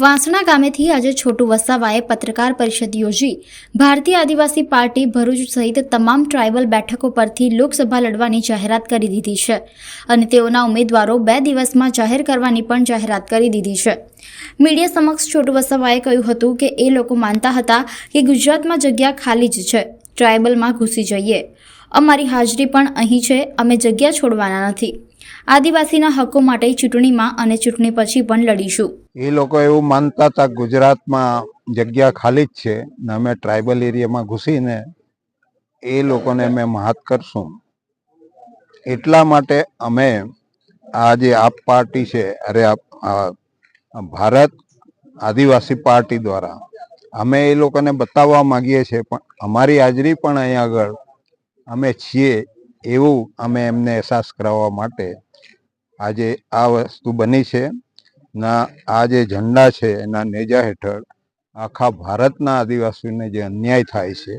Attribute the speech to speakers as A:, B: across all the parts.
A: વાંસણા ગામેથી આજે છોટુ વસાવાએ પત્રકાર પરિષદ યોજી. ભારતીય આદિવાસી પાર્ટી ભરૂચ સહિત તમામ ટ્રાઇબલ બેઠકો પરથી લોકસભા લડવાની જાહેરાત કરી દીધી છે અને તેઓના ઉમેદવારો બે દિવસમાં જાહેર કરવાની પણ જાહેરાત કરી દીધી છે. મીડિયા સમક્ષ છોટુ વસાવાએ કહ્યું હતું કે એ લોકો માનતા હતા કે ગુજરાતમાં જગ્યા ખાલી જ છે, ટ્રાઇબલમાં ઘૂસી જઈએ. અમારી હાજરી પણ અહીં છે, અમે જગ્યા છોડવાના નથી. આદિવાસીના હકો માટે ચૂંટણીમાં અને ચૂંટણી પછી પણ લડીશું.
B: એ લોકો એવું માનતા હતા ગુજરાતમાં જગ્યા ખાલી જ છે ને અમે ટ્રાઇબલ એરિયામાં ઘૂસીને એ લોકોને અમે મહાત કરશું. એટલા માટે અમે આ જે આપ પાર્ટી છે, અરે ભારત આદિવાસી પાર્ટી દ્વારા અમે એ લોકોને બતાવવા માંગીએ છીએ, પણ અમારી હાજરી પણ અહીંયા આગળ અમે છીએ એવું અમે એમને અહેસાસ કરાવવા માટે આજે આ વસ્તુ બની છે. ના, આ જે ઝંડા છે, એના નેજા હેઠળ આખા ભારતના આદિવાસીઓને જે અન્યાય થાય છે,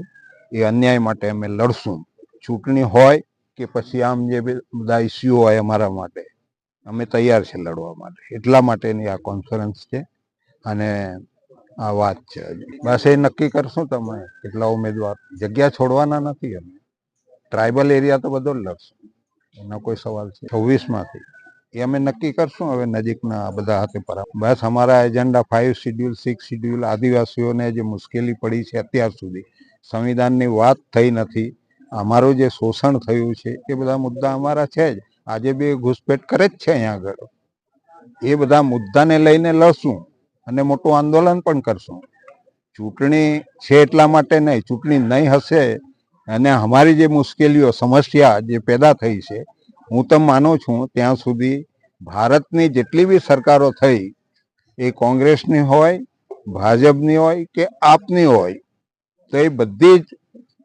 B: એ અન્યાય માટે અમે લડશું. ચૂંટણી હોય કે પછી આમ જે બધા ઇસ્યુ હોય અમારા માટે, અમે તૈયાર છે લડવા માટે. એટલા માટેની આ કોન્ફરન્સ છે અને આ વાત છે બસ એ નક્કી કરશું તમે. કેટલા ઉમેદવાર? જગ્યા છોડવાના નથી અમે. ટ્રાઇબલ એરિયા તો બધો જ લડશું એનો કોઈ સવાલ છે. છવ્વીસમાંથી એ અમે નક્કી કરશું હવે નજીકના બધા હાથે પર. બસ અમારા agenda five schedule six schedule આદિવાસીઓને જે મુશ્કેલી પડી છે અત્યાર સુધી, સંવિધાનની વાત થઈ નથી. અમારું જે શોષણ થયું છે, એ બધા મુદ્દા અમારા છે જ. આજે બી ઘૂસપેટ કરે જ છે અહીંયા આગળ. એ બધા મુદ્દાને લઈને લડશું અને મોટું આંદોલન પણ કરશું. ચૂંટણી છે એટલા માટે નહીં, ચૂંટણી નહીં હશે અને અમારી જે મુશ્કેલીઓ, સમસ્યા જે પેદા થઈ છે, હું તો માનું છું ત્યાં સુધી ભારતની જેટલી બી સરકારો થઈ, એ કોંગ્રેસની હોય, ભાજપની હોય કે આપની હોય, તો એ બધી જ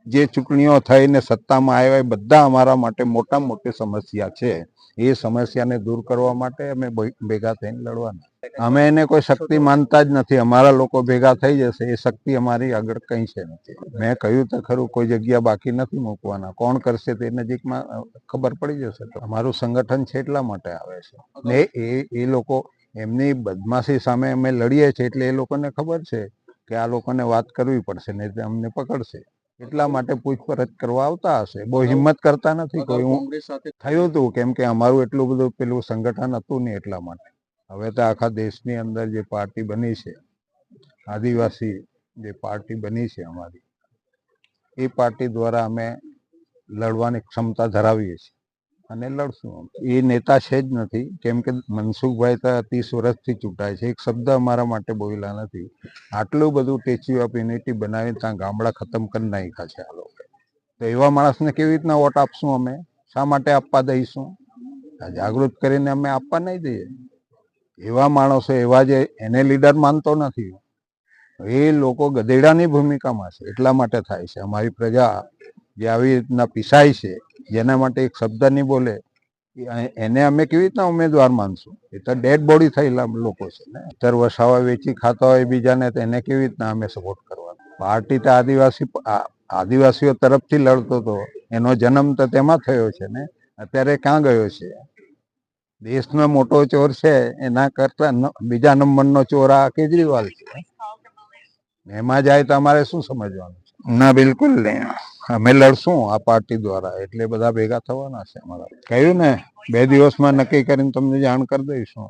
B: જે ચૂંટણીઓ થઈને સત્તામાં આવ્યા બધા અમારા માટે મોટા મોટી સમસ્યા છે. એ સમસ્યાને દૂર કરવા માટે અમે ભેગા થઈને લડવાના. અમે એને કોઈ શક્તિ માનતા જ નથી. અમારા લોકો ભેગા થઈ જશે. એ શક્તિ અમારી આગળ કંઈ છે નથી. મેં કહ્યું તો ખરું, કોઈ જગ્યા બાકી નથી મૂકવાના. કોણ કરશે તે નજીકમાં ખબર પડી જશે તો. અમારું સંગઠન છે એટલા માટે આવે છે. ને એ એ લોકો એમની બદમાશી સામે અમે લડીએ છીએ એટલે એ લોકોને ખબર છે કે આ લોકોને વાત કરવી પડશે, નહીં અમને પકડશે. એટલા માટે પૂછપરછ કરવા આવતા હશે? બહુ હિંમત કરતા નથી કોઈ. હું થયું હતું કેમ કે અમારું એટલું બધું પેલું સંગઠન હતું નહીં એટલા માટે. હવે તો આખા દેશની અંદર જે પાર્ટી બની છે આદિવાસી જે પાર્ટી બની છે અમારી એ પાર્ટી દ્વારા અમે લડવાની ક્ષમતા ધરાવીએ છીએ. અને લડશું એ નેતા છે જ નથી. કેમ કે મનસુખભાઈ તો ત્રીસ વર્ષથી ચૂંટાય છે. એક શબ્દ અમારા માટે બોલ્યા નથી. આટલું બધું ટેચ્યુ ઓફ યુનિટી બનાવીને ત્યાં ગામડા ખતમ કરી નાખ્યા છે આ લોકો. તો એવા માણસને કેવી રીતના વોટ આપશું અમે? શા માટે આપવા દઈશું? આ જાગૃત કરીને અમે આપવા નહીં દઈએ. એવા માણસો, એવા જે એને લીડર માનતો નથી. એ લોકો ગધેડાની ભૂમિકામાં છે. એટલા માટે થાય છે. અમારી પ્રજા જે આવી રીતના પીસાય છે જેના માટે એક શબ્દ નહીં બોલે એને અમે કેવી રીતના ઉમેદવાર માનશું? એ તો ડેડ બોડી થયેલા લોકો છે ને. અત્યારે વસાવા વેચી ખાતા હોય બીજાને, તો એને કેવી રીતના અમે સપોર્ટ કરવાનો? પાર્ટી તો આદિવાસી આદિવાસીઓ તરફથી લડતો હતો એનો જન્મ તો તેમાં થયો છે ને. અત્યારે ક્યાં ગયો છે? દેશનો મોટો ચોર છે, એના કરતા બીજા નંબરનો ચોર આ કેજરીવાલ છે. એમાં જાય તો અમારે શું સમજવાનું છે? ના, બિલકુલ નહીં. અમે લડશું આ પાર્ટી દ્વારા, એટલે બધા ભેગા થવાના છે અમારા. કહ્યું ને, બે દિવસમાં નક્કી કરીને તમને જાણ કરી દઈશું.